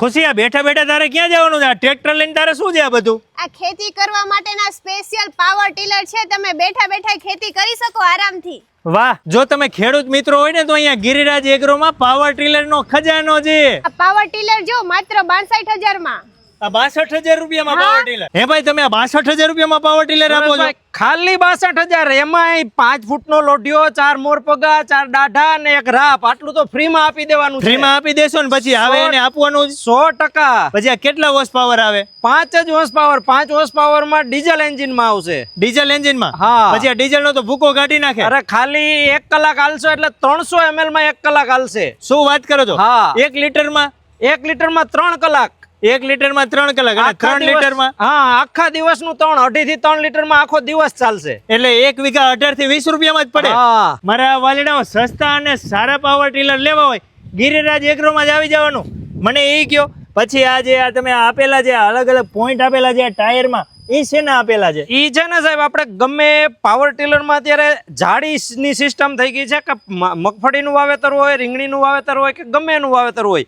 ખુશી આ બેઠા બેઠા તારે ક્યાં જવાનું છે? આ ટ્રેક્ટર લઈને તારે શું છે આ બધું? આ ખેતી કરવા માટેના સ્પેશિયલ પાવર ટીલર છે. તમે બેઠા બેઠા ખેતી કરી શકો આરામથી. વાહ જો તમે ખેડૂત મિત્રો હોય ને તો અહીંયા ગિરિરાજ એગ્રોમાં પાવર ટીલર નો ખજાનો છે. આ પાવર ટીલર જો માત્ર બાસઠ હજારમાં. આ બાસઠ હજાર રૂપિયામાં પાવર ટીલર હે ભાઈ તમે આ બાસઠ હજાર રૂપિયામાં પાવર ટીલર આપો છો? ખાલી બાસઠ હજાર. એમાંય પાંચ ફૂટનો લોઢિયો ચાર મોરપગા ચાર દાઢા અને એક રાપ. આટલું તો ફ્રીમાં આપી દેવાનું ફ્રીમાં આપી દેશો ને પછી આવે એને આપવાનું સો ટકા. પછી આ કેટલા હોર્સ પાવર આવે? પાંચ જ હોર્સ પાવર પાંચ હોર્સ પાવરમાં ડીઝલ એન્જિનમાં આવશે. ડીઝલ એન્જિનમાં હા. પછી આ ડીઝલ નો તો ભૂકો કાઢી નાખે. અરે ખાલી એક કલાક હાલશો એટલે ત્રણસો એમએલમાં એક કલાક હાલશે. શું વાત કરો છો? હા. એક લીટરમાં એક લીટરમાં ત્રણ કલાક. એક લીટરમાં ત્રણ કલાક અને ત્રણ લીટરમાં હા આખા દિવસનું ત્રણ અઢી થી ત્રણ લીટરમાં આખો દિવસ ચાલશે. એટલે એક વીઘા અઢારથી વીસ રૂપિયામાં જ પડે. મારા વાલીડાઓ સસ્તા અને સારા પાવર ટીલર લેવા હોય. ગિરિરાજ એગ્રોમાં જ આવી જવાનું. મને એ કયો પછી આ જે આ તમે આપેલા છે અલગ અલગ પોઈન્ટ આપેલા છે ટાયર ટાયરમાં એ શેના આપેલા છે? એ છે ને સાહેબ આપણે ગમે પાવર ટીલરમાં અત્યારે જાળીની સિસ્ટમ થઈ ગઈ છે કે મગફળીનું વાવેતર હોય રીંગણીનું વાવેતર હોય કે ગમે એનું વાવેતર હોય.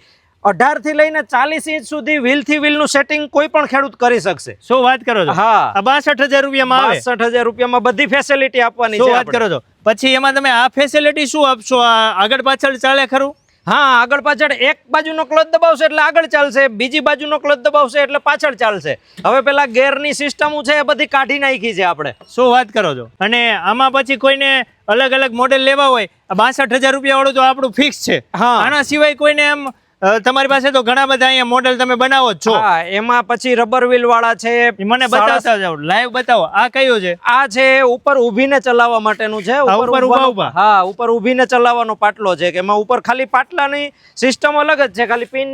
અઢારથી લઈને ચાલીસ ઇંચ સુધી વ્હીલથી વ્હીલનું સેટિંગ કોઈ પણ ખેડૂત કરી શકશે. શું વાત કરો છો? હા. આ બાસઠ હજાર રૂપિયામાં આવે? બાસઠ હજાર રૂપિયામાં બધી ફેસિલિટી આપવાની શું વાત કરો છો? પછી એમાં તમે આ ફેસિલિટી શું આપશો? આ આગળ પાછળ ચાલે ખરું? હા આગળ પાછળ એક બાજુનો ક્લચ દબાવશે એટલે આગળ ચાલશે બીજી બાજુનો ક્લચ દબાવશે એટલે પાછળ ચાલશે. હવે પેલા ગેરની સિસ્ટમ છે એ બધી કાઢી નાખી છે આપણે. શું વાત કરો છો? અને આમાં પછી કોઈને અલગ અલગ મોડેલ લેવા હોય બાસઠ હજાર રૂપિયા વાળું તો આપણું ફિક્સ છે. હા. આના સિવાય કોઈને એમ તમારી પાસે તો ઘણા બધા અહીંયા મોડેલ તમે બનાવો છો. હા એમાં પછી રબર વ્હીલ વાળા છે મને બતાવતા જાઓ લાઈવ બતાવો. આ કયો છે? આ છે ઉપર ઊભીને ચલાવવા માટેનું છે ઉપર ઊભા ઊભા? હા ઉપર ઊભીને ચલાવવાનો પાટલો છે કે એમાં ઉપર ખાલી પાટલાની સિસ્ટમ અલગ જ છે ખાલી પિન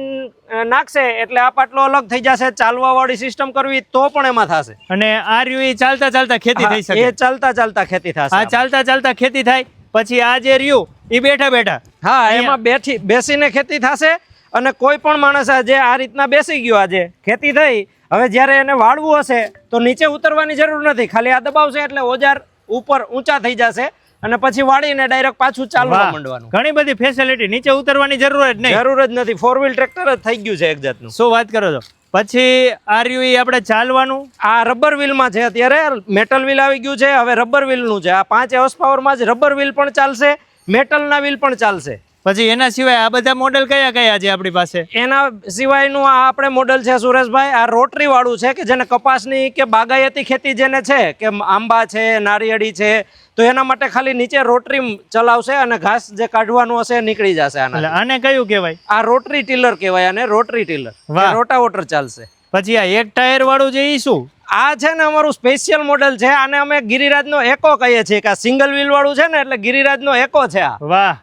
નાખશે એટલે આ પાટલો અલગ થઈ જશે ચાલવા વાળી સિસ્ટમ કરવી તો પણ એમાં થશે. અને આ રહ્યું એ ચાલતા ચાલતા ખેતી થઈ શકે. એ ચાલતા ચાલતા ખેતી થશે આ ચાલતા ચાલતા ખેતી થાય પછી આ જે રહ્યું એ બેઠા બેઠા. હા એમાં બેઠી બેસીને ખેતી થશે અને કોઈ પણ માણસ આજે આ રીતના બેસી ગયો આજે. ખેતી થઈ. હવે જ્યારે એને વાળવું હશે તો નીચે ઉતરવાની જરૂર નથી. ખાલી આ દબાવશે એટલે ઓજાર ઉપર ઊંચા થઈ જશે અને પછી વાળીને ડાયરેક્ટ પાછું ચાલવા માંડવાનું. ઘણી બધી ફેસિલિટી નીચે ઉતરવાની જરૂર જ નહીં. જરૂર જ નથી. ફોર વ્હીલ ટ્રેક્ટર જ થઈ ગયું છે એક જાતનું. શું વાત કરો છો? પછી આ રહ્યું ઈ આપણે ચાલવાનું? આ રબર વ્હીલમાં છે અત્યારે. મેટલ વ્હીલ આવી ગયું છે. હવે રબર વ્હીલનું છે. આ પાંચ હોર્સ પાવરમાં જ રબર વ્હીલ પણ ચાલશે મેટલના વ્હીલ પણ ચાલશે. પછી એના સિવાય આ બધા મોડેલ કયા કયા છે આપણી પાસે? એના સિવાયનું આ આપણે મોડલ છે સુરેશભાઈ આ રોટરી વાળું છે કે જેને કપાસની કે બાગાયતી ખેતી જેને છે કે આંબા છે નારિયેળી છે તો એના માટે ખાલી નીચે રોટરી ચલાવશે અને ઘાસ જે કાઢવાનું હશે નીકળી જશે આના આને કયું કહેવાય? આ રોટરી ટીલર કહેવાય અને રોટરી ટીલર. વાહ. રોટાવોટર ચાલશે. પછી આ એક ટાયર વાળું છે એ શું? આ છે ને અમારું સ્પેશિયલ મોડેલ છે આને અમે ગિરિરાજનો એકો કહીએ છીએ કે આ સિંગલ વ્હીલ વાળું છે ને એટલે ગિરિરાજનો એકો છે આ. વાહ.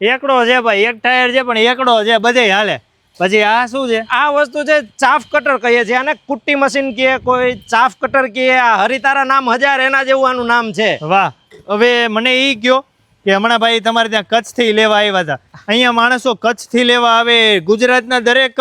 એકડો છે ભાઈ એક ટાયર છે પણ એકડો છે બધે હાલે. પછી આ શું છે? આ વસ્તુ છે ચાફ કટર કહીએ છીએ આને કુટ્ટી મશીન કહે કોઈ ચાફ કટર કહે આ હરિતારા નામ હજાર એના જેવું આનું નામ છે. વાહ. હવે મને એ કયો કે હમણાં ભાઈ તમારે ત્યાં કચ્છથી લેવા આવ્યા હતા. અહીંયા માણસો કચ્છથી લેવા આવે ગુજરાતના દરેક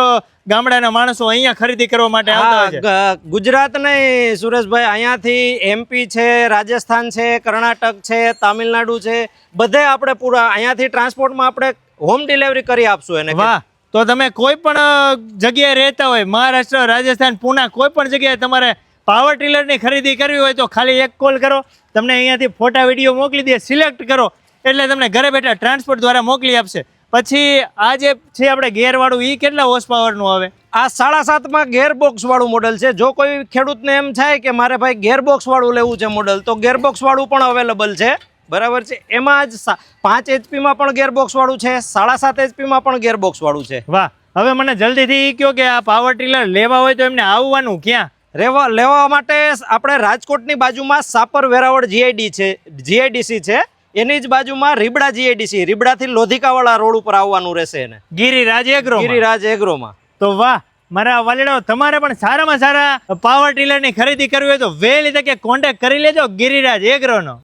ગામડાના માણસો અહીંયા ખરીદી કરવા માટે આવતા હોય છે. ગુજરાત નહીં સુરેશભાઈ અહીંયાથી એમપી છે રાજસ્થાન છે કર્ણાટક છે તામિલનાડુ છે બધે આપણે પૂરા અહીંયાથી ટ્રાન્સપોર્ટમાં આપણે હોમ ડિલિવરી કરી આપશું એને વાહ તો તમે કોઈ પણ જગ્યાએ રહેતા હોય મહારાષ્ટ્ર રાજસ્થાન પુના કોઈ પણ જગ્યાએ તમારે પાવર ટીલરની ખરીદી કરવી હોય તો ખાલી એક કોલ કરો તમને અહીંયાથી ફોટા વીડિયો મોકલી દે સિલેક્ટ કરો એટલે તમને ઘરે બેઠા ટ્રાન્સપોર્ટ દ્વારા મોકલી આપશે. પછી આ જે છે આપણે ગેરવાળું એ કેટલા હોર્સ પાવરનું આવે? આ સાડા સાતમાં ગેરબોક્સવાળું મોડલ છે. જો કોઈ ખેડૂતને એમ થાય કે મારે ભાઈ ગેરબોક્સવાળું લેવું છે મોડલ તો ગેરબોક્સવાળું પણ અવેલેબલ છે. બરાબર છે? એમાં જ પાંચ એચપીમાં પણ ગેરબોક્સવાળું છે સાડા સાત એચપીમાં પણ ગેરબોક્સવાળું છે. વાહ હવે મને જલ્દીથી એ કહો કે આ પાવર ટીલર લેવા હોય તો એમને આવવાનું ક્યાં? રેવા લેવા માટે આપણે રાજકોટની બાજુમાં સાપર વેરાવળ જીઆઈડી છે જીઆઈડીસી છે. એની જ બાજુમાં રીબડા જીઆઈડીસી રીબડાથી લોધિકાવાળા રોડ ઉપર આવવાનું રહેશે એને. ગિરિરાજ એગ્રો ગિરિરાજ એગ્રોમાં. તો વાહ મારા વાલીડો તમારે પણ સારામાં સારા પાવર ટીલરની ખરીદી કરવી હોય તો વહેલી તકે કોન્ટેક્ટ કરી લેજો ગિરિરાજ એગ્રોનો.